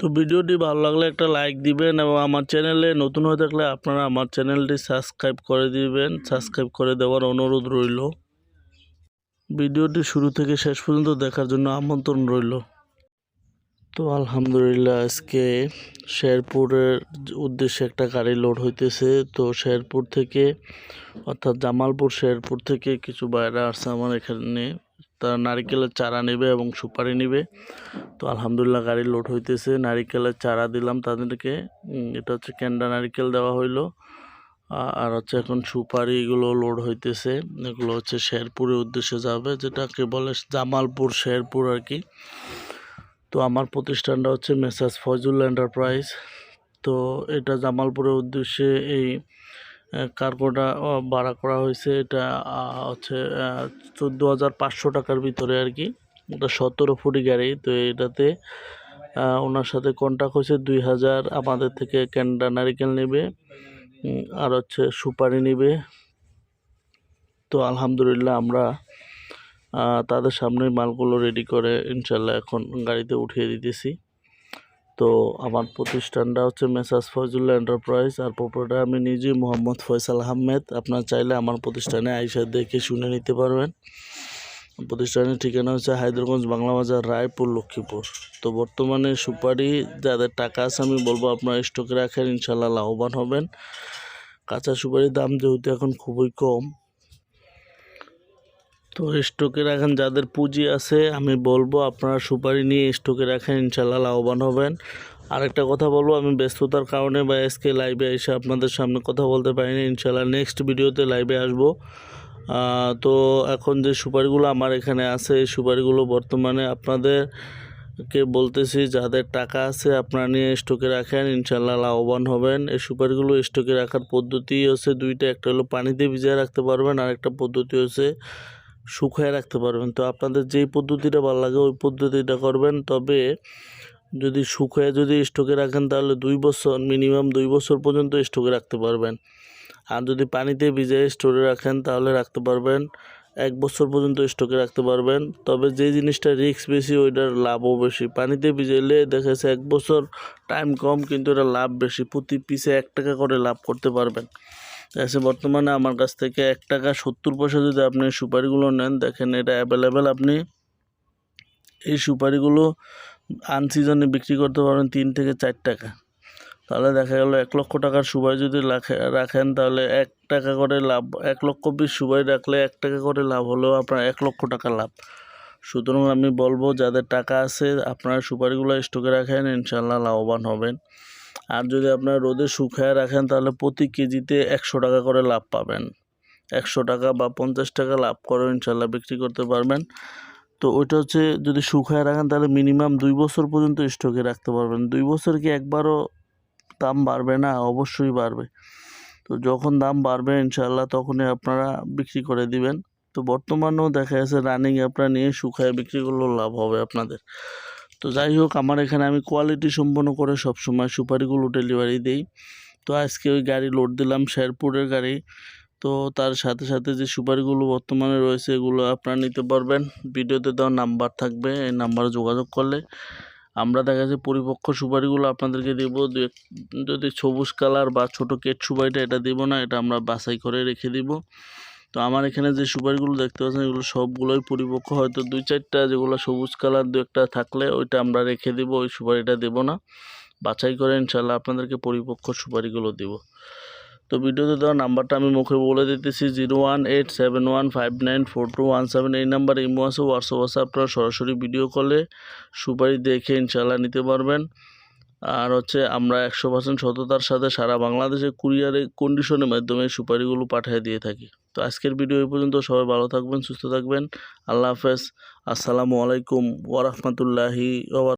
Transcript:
তো ভিডিওটি ভালো লাগলে একটা লাইক দিবেন এবং আমার চ্যানেলে নতুন হয়ে থাকলে আপনারা আমার চ্যানেলটি সাবস্ক্রাইব করে দিবেন। সাবস্ক্রাইব করে দেওয়ার অনুরোধ রইল। ভিডিওটি শুরু থেকে শেষ পর্যন্ত দেখার জন্য আমন্ত্রণ রইল। তো আলহামদুলিল্লাহ, আজকে শেরপুরের উদ্দেশ্যে একটা গাড়ি লোড হইতেছে। তো শেরপুর থেকে, অর্থাৎ জামালপুর শেরপুর থেকে কিছু বাইরে আসছে আমার এখানে। তারা নারিকেলের চারা নেবে এবং সুপারি নেবে। তো আলহামদুলিল্লাহ গাড়ি লোড হইতেছে। নারিকেলের চারা দিলাম তাদেরকে। এটা হচ্ছে ক্যান্ডা নারিকেল দেওয়া হইল। আর হচ্ছে এখন সুপারি এগুলো লোড হইতেছে। এগুলো হচ্ছে শেরপুরের উদ্দেশ্যে যাবে, যেটাকে বলে জামালপুর শেরপুর আর কি। তো আমার প্রতিষ্ঠানটা হচ্ছে মেসাজ ফজুল এন্টারপ্রাইজ। তো এটা জামালপুরের উদ্দেশ্যে এই কার্গোটা ভাড়া করা হয়েছে এটা হচ্ছে চোদ্দ হাজার পাঁচশো টাকার ভিতরে আর কি। ওটা সতেরো ফুটি গাড়ি, তো এটাতে ওনার সাথে কন্ট্যাক্ট হয়েছে দুই হাজার, আমাদের থেকে ক্যান্ডা নারিকেল নেবে আর হচ্ছে সুপারি নেবে। তো আলহামদুলিল্লাহ আমরা তাদের সামনে মালগুলো রেডি করে ইনশাল্লাহ এখন গাড়িতে উঠিয়ে দিতেছি। তো আমার প্রতিষ্ঠানটা হচ্ছে মেসাজ ফয়জুল্লাহ এন্টারপ্রাইজ, আর প্রপারটা আমি নিজেই মোহাম্মদ ফয়সাল আহমেদ। আপনার চাইলে আমার প্রতিষ্ঠানে আইসা দেখে শুনে নিতে পারবেন। প্রতিষ্ঠানের ঠিকানা হচ্ছে হায়দ্রগঞ্জ বাংলা বাজার, রায়পুর, লক্ষ্মীপুর। তো বর্তমানে সুপারি যাদের টাকা আছে, আমি বলব আপনারা স্টকে রাখেন ইনশাল্লাহ লাভবান হবেন। কাঁচা সুপারির দাম যেহেতু এখন খুবই কম তো স্টকে রাখেন যাদের পুঁজি আছে, আমি বলব আপনারা সুপারি নিয়ে স্টকে রাখেন ইনশাল্লাহ লাভবান হবেন। আরেকটা কথা বলব, আমি ব্যস্ততার কারণে বা আজকে লাইভে এসে আপনাদের সামনে কথা বলতে পারিনি ইনশাল্লাহ নেক্সট ভিডিওতে লাইভে আসব। তো এখন যে সুপারিগুলো আমার এখানে আছে, এই সুপারিগুলো বর্তমানে আপনাদেরকে বলতেছি, যাদের টাকা আছে আপনারা নিয়ে স্টকে রাখেন ইনশাল্লাহ লাভবান হবেন। এই সুপারিগুলো স্টকে রাখার পদ্ধতি হচ্ছে দুইটা, একটা হলো পানিতে ভিজিয়ে রাখতে পারবেন আর একটা পদ্ধতি হচ্ছে শুকায় রাখতে পারবেন। তো আপনাদের যেই পদ্ধতিটা ভালো লাগে, ওই পদ্ধতিটা করবেন। তবে যদি শুকায় যদি স্টকে রাখেন, তাহলে দুই বছর, মিনিমাম দুই বছর পর্যন্ত স্টকে রাখতে পারবেন। আর যদি পানিতে ভিজিয়ে স্টোরে রাখেন, তাহলে রাখতে পারবেন। এক বছর পর্যন্ত স্টকে রাখতে পারবেন। তবে যে জিনিসটা রিস্ক বেশি, ওইটার লাভও বেশি। পানিতে ভিজাইলে দেখা যাচ্ছে এক বছর টাইম কম, কিন্তু এটা লাভ বেশি। প্রতি পিসে এক টাকা করে লাভ করতে পারবেন। আছে বর্তমানে আমার কাছ থেকে এক টাকা সত্তর পয়সা যদি আপনি সুপারিগুলো নেন, দেখেন এটা অ্যাভেলেবেল আপনি এই সুপারিগুলো আনসিজনে বিক্রি করতে পারবেন তিন থেকে চার টাকা। তাহলে দেখা গেল এক লক্ষ টাকার সুপারি যদি রাখে- রাখেন, তাহলে এক টাকা করে লাভ, এক লক্ষ পিস সুপারি রাখলে এক টাকা করে লাভ হলেও আপনার এক লক্ষ টাকা লাভ। সুতরাং আমি বলব, যাদের টাকা আছে, আপনারা সুপারিগুলো স্টকে রাখেন ইনশাল্লাহ লাভবান হবেন। আর যদি আপনার রোদে শুকায় রাখেন, তাহলে প্রতি কেজিতে একশো টাকা করে লাভ পাবেন। একশো টাকা বা পঞ্চাশ টাকা লাভ করে ইনশাল্লাহ বিক্রি করতে পারবেন। তো ওইটা হচ্ছে যদি শুকায় রাখেন, তাহলে মিনিমাম দুই বছর পর্যন্ত স্টকে রাখতে পারবেন। দুই বছর কি একবারও দাম বাড়বে? না, অবশ্যই বাড়বে। তো যখন দাম বাড়বে ইনশাল্লাহ তখনই আপনারা বিক্রি করে দিবেন। তো বর্তমানেও দেখা যাচ্ছে রানিং আপনারা নিয়ে শুকায় বিক্রি করলেও লাভ হবে আপনাদের। তো যাই হোক, আমার এখানে আমি কোয়ালিটি সম্পন্ন করে সবসময় সুপারিগুলো ডেলিভারি দিই। তো আজকে ওই গাড়ি লোড দিলাম শেরপুরের গাড়ি। তো তার সাথে সাথে যে সুপারিগুলো বর্তমানে রয়েছে, এগুলো আপনারা নিতে পারবেন। ভিডিওতে দেওয়া নাম্বার থাকবে, এই নাম্বারে যোগাযোগ করলে আমরা দেখা যাচ্ছে পরিপক্ক সুপারিগুলো আপনাদেরকে দেবো। যদি সবুজ কালার বা ছোট কেট সুপারিটা, এটা দেবো না, এটা আমরা বাছাই করে রেখে দিব। তো আমার এখানে যে সুপারিগুলো দেখতে পাচ্ছেন, এগুলো সবগুলোই পরিপক্ক। হয়তো দুই চারটা, যেগুলো সবুজ কালার, দু একটা থাকলে ওইটা আমরা রেখে দিব, ওই সুপারিটা দেবো না। বাছাই করে ইনশাল্লাহ আপনাদেরকে পরিপক্ক সুপারিগুলো দেবো। তো ভিডিওতে দেওয়া নাম্বারটা আমি মুখে বলে দিতেছি, zero one eight seven one five nine four two one seven. এই নাম্বারে ইমো আছে, হোয়াটসঅ্যাপ আছে, আপনারা সরাসরি ভিডিও কলে সুপারি দেখে ইনশাল্লাহ নিতে পারবেন। আর হচ্ছে আমরা একশো পার্সেন্ট সততার সাথে সারা বাংলাদেশে কুরিয়ারে কন্ডিশনের মাধ্যমে সুপারিগুলো পাঠিয়ে দিয়ে থাকি। তো আজকের ভিডিও এই পর্যন্ত, সবাই ভালো থাকবেন, সুস্থ থাকবেন। আল্লাহ হাফেজ। আসসালামু আলাইকুম ওরহমতুল্লাহি